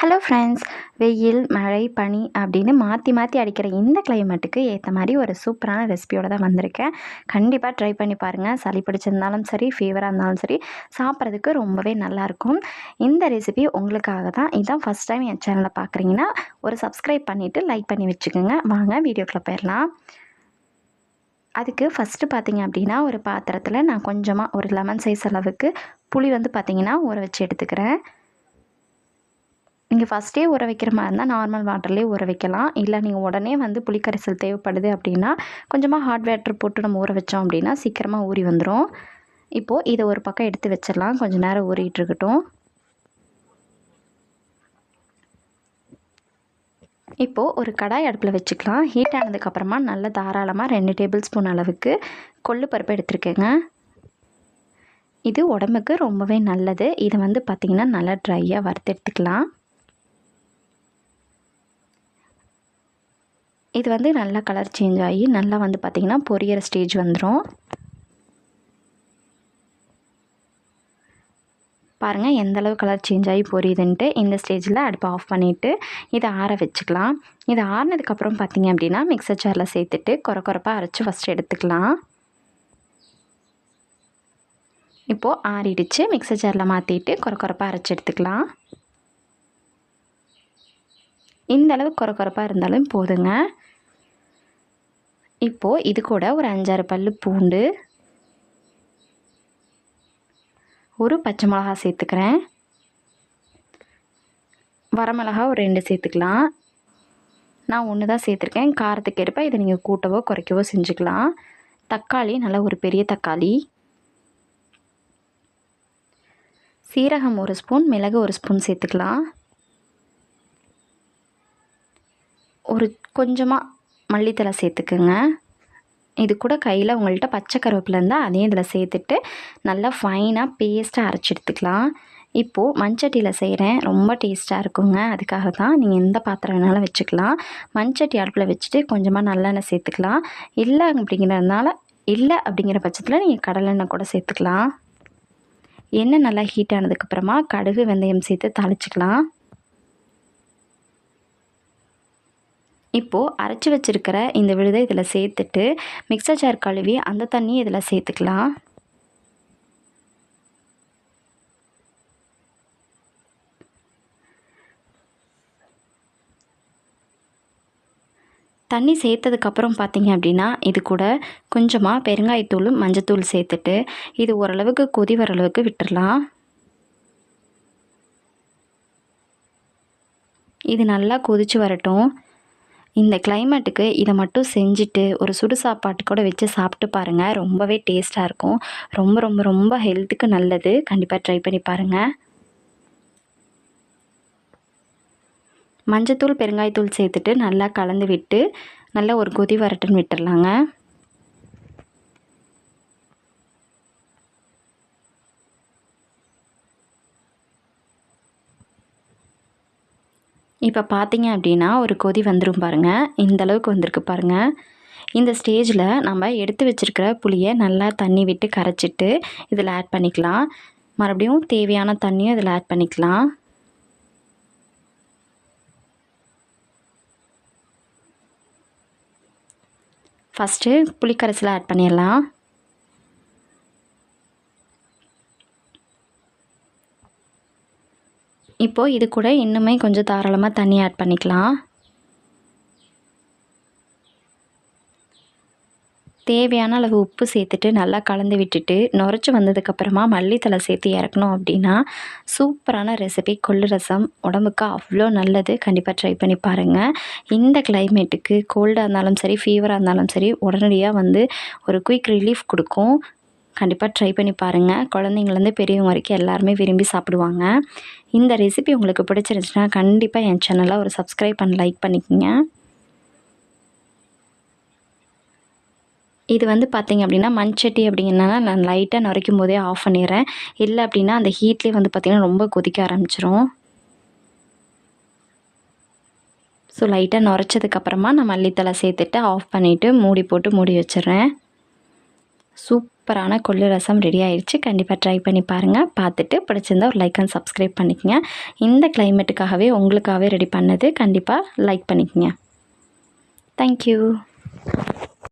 Hello friends வெயில் மழை பனி அப்படின்னு மாற்றி மாற்றி அடிக்கிற இந்த கிளைமேட்டுக்கு ஏற்ற மாதிரி ஒரு சூப்பரான ரெசிபியோடு தான் வந்திருக்கேன். கண்டிப்பாக ட்ரை பண்ணி பாருங்கள் சளி பிடிச்சிருந்தாலும் சரி ஃபீவராக இருந்தாலும் சரி சாப்பிட்றதுக்கு ரொம்பவே நல்லாயிருக்கும் இந்த ரெசிபி உங்களுக்காக தான். இதான் ஃபஸ்ட் டைம் என் சேனலை பார்க்குறீங்கன்னா ஒரு சப்ஸ்கிரைப் பண்ணிவிட்டு லைக் பண்ணி வச்சுக்கோங்க. வாங்க வீடியோக்குள்ளே போயிடலாம். அதுக்கு ஃபஸ்ட்டு பார்த்தீங்க அப்படின்னா ஒரு பாத்திரத்தில் நான் கொஞ்சமாக ஒரு லெமன் சைஸ் அளவுக்கு புளி வந்து பார்த்திங்கன்னா ஊற வச்சு எடுத்துக்கிறேன். நீங்கள் ஃபஸ்ட்டே ஊற வைக்கிற மாதிரி இருந்தால் நார்மல் வாட்டர்லேயே ஊற வைக்கலாம். இல்லை நீங்கள் உடனே வந்து புளிக்கரைசல் தேவைப்படுது அப்படின்னா கொஞ்சமாக ஹாட் வாட்டர் போட்டு நம்ம ஊற வச்சோம் அப்படின்னா சீக்கிரமாக ஊறி வந்துடும் இப்போது இதை ஒரு பக்கம் எடுத்து வச்சிடலாம். கொஞ்சம் நேரம் ஊறிட்டு இருக்கட்டும். இப்போது ஒரு கடாய் அடுப்பில் வச்சுக்கலாம். ஹீட் ஆனதுக்கப்புறமா நல்ல தாராளமாக ரெண்டு டேபிள் ஸ்பூன் அளவுக்கு கொள்ளு பருப்பு எடுத்துருக்கேங்க. இது உடம்புக்கு ரொம்பவே நல்லது. இதை வந்து பார்த்திங்கன்னா நல்லா ட்ரையாக வறுத்து எடுத்துக்கலாம். இது வந்து நல்லா கலர் சேஞ்ச் ஆகி நல்லா வந்து பார்த்திங்கன்னா பொரியற ஸ்டேஜ் வந்துடும் பாருங்கள் எந்தளவு கலர் சேஞ்ச் ஆகி பொரியுதுன்ட்டு இந்த ஸ்டேஜில் அடுப்பை ஆஃப் பண்ணிவிட்டு இதை ஆற வச்சுக்கலாம். இதை ஆறினதுக்கப்புறம் பார்த்திங்க அப்படின்னா மிக்சர் ஜாரில் சேர்த்துட்டு குறை குறைப்பாக அரைச்சி ஃபஸ்ட்டு எடுத்துக்கலாம். இப்போது ஆறிடுச்சு. மிக்சர் ஜாரில் மாற்றிட்டு குறை குறைப்பாக அரைச்சி எடுத்துக்கலாம். இந்த அளவு குறை குறைப்பாக இருந்தாலும் போதுங்க. இப்போது இது கூட ஒரு அஞ்சாறு பல் பூண்டு. ஒரு பச்சை மிளகா சேர்த்துக்கிறேன். வரமிளகா ஒரு ரெண்டு சேர்த்துக்கலாம். நான் ஒன்று தான் சேர்த்துருக்கேன். காரத்துக்கு ஏற்ப இதை நீங்கள் கூட்டவோ குறைக்கவோ செஞ்சுக்கலாம். தக்காளி நல்லா ஒரு பெரிய தக்காளி. சீரகம் ஒரு ஸ்பூன் மிளகு ஒரு ஸ்பூன் சேர்த்துக்கலாம். ஒரு கொஞ்சமாக மல்லித்தலை சேர்த்துக்குங்க. இது கூட கையில் உங்கள்கிட்ட பச்சை கருவேப்பிலை இருந்தால் அதையும் இதில் சேர்த்துட்டு நல்லா ஃபைனாக பேஸ்ட்டாக அரைச்சி எடுத்துக்கலாம். இப்போது மண்சட்டியில் செய்கிறேன் ரொம்ப டேஸ்ட்டாக இருக்குங்க. அதுக்காக தான் நீங்கள் எந்த பாத்திரம் வேணாலும் வச்சுக்கலாம். மண்சட்டி அடுப்பில் வச்சுட்டு கொஞ்சமாக நல்லெண்ணெய் சேர்த்துக்கலாம். இல்லை அப்படிங்கிறதுனால இல்லை அப்படிங்கிற பட்சத்தில் நீங்கள் கடலெண்ணெய் கூட சேர்த்துக்கலாம். எண்ணெய் நல்லா ஹீட் ஆனதுக்கப்புறமா கடுகு வெந்தயம் சேர்த்து தாளிச்சிக்கலாம். இப்போது அரைச்சி வச்சுருக்கிற இந்த விழுதை இதில் சேர்த்துட்டு மிக்சர் ஜார் கழுவி அந்த தண்ணியை இதில் சேர்த்துக்கலாம். தண்ணி சேர்த்ததுக்கப்புறம் பார்த்தீங்க அப்படின்னா இது கூட கொஞ்சமாக பெருங்காயத்தூளும் மஞ்சத்தூள் சேர்த்துட்டு இது ஓரளவுக்கு கொதி வர அளவுக்கு விட்டுடலாம் இது நல்லா கொதித்து வரட்டும். இந்த கிளைமேட்டுக்கு இதை மட்டும் செஞ்சுட்டு ஒரு சுடு சாப்பாட்டு கூட வச்சு சாப்பிட்டு பாருங்கள் ரொம்பவே டேஸ்ட்டாக இருக்கும். ரொம்ப ரொம்ப ரொம்ப ஹெல்த்துக்கு நல்லது. கண்டிப்பாக ட்ரை பண்ணி பாருங்கள் மஞ்சத்தூள் பெருங்காயத்தூள் சேர்த்துட்டு நல்லா கலந்து விட்டு நல்லா ஒரு கொதி வரட்டுன்னு விட்டுடலாங்க இப்போ பார்த்தீங்க அப்படின்னா ஒரு கொதி வந்துடும் பாருங்கள் இந்த அளவுக்கு வந்திருக்கு பாருங்கள் இந்த ஸ்டேஜில் நம்ம எடுத்து வச்சுருக்கிற புளியை நல்லா தண்ணி விட்டு கரைச்சிட்டு இதில் ஆட் பண்ணிக்கலாம். மறுபடியும் தேவையான தண்ணியும் இதில் ஆட் பண்ணிக்கலாம். ஃபஸ்ட்டு புளிக்கரைசலை ஆட் பண்ணிடலாம். இப்போது இது கூட இன்னுமே கொஞ்சம் தாராளமாக தண்ணி ஆட் பண்ணிக்கலாம். தேவையான அளவு உப்பு சேர்த்துட்டு நல்லா கலந்து விட்டுட்டு நுரைச்சி வந்ததுக்கப்புறமா மல்லித்தலை சேர்த்து இறக்கணும் அப்படின்னா சூப்பரான ரெசிபி கொள்ளு ரசம். உடம்புக்கு அவ்வளோ நல்லது. கண்டிப்பாக ட்ரை பண்ணி பாருங்கள் இந்த கிளைமேட்டுக்கு கோல்டாக இருந்தாலும் சரி ஃபீவராக இருந்தாலும் சரி உடனடியாக வந்து ஒரு குயிக் ரிலீஃப் கொடுக்கும். கண்டிப்பாக ட்ரை பண்ணி பாருங்கள் குழந்தைங்கள்லேருந்து பெரியவங்க வரைக்கும் எல்லாருமே விரும்பி சாப்பிடுவாங்க. இந்த ரெசிபி உங்களுக்கு பிடிச்சிருந்துச்சுன்னா கண்டிப்பாக என் சேனலை ஒரு சப்ஸ்கிரைப் பண்ணி லைக் பண்ணிக்கோங்க. இது வந்து பார்த்திங்க அப்படின்னா மண்சட்டி அப்படிங்கன்னா நான் லைட்டாக நுரைக்கும் போதே ஆஃப் பண்ணிடுறேன். இல்லை அப்படின்னா அந்த ஹீட்லேயே வந்து பார்த்திங்கன்னா ரொம்ப கொதிக்க ஆரம்பிச்சிரும். ஸோ லைட்டாக நுரைச்சதுக்கப்புறமா நான் மல்லித்தலை சேர்த்துட்டு ஆஃப் பண்ணிவிட்டு மூடி போட்டு மூடி வச்சிடுறேன். சூப் சூப்பரான கொள்ளு ரசம் ரெடி ஆயிடுச்சு கண்டிப்பாக ட்ரை பண்ணி பாருங்கள் பார்த்துட்டு பிடிச்சிருந்தா ஒரு லைக் அண்ட் சப்ஸ்கிரைப் பண்ணிக்கங்க. இந்த கிளைமேட்டுக்காகவே உங்களுக்காகவே ரெடி பண்ணது கண்டிப்பாக லைக் பண்ணிக்கங்க. தேங்க்யூ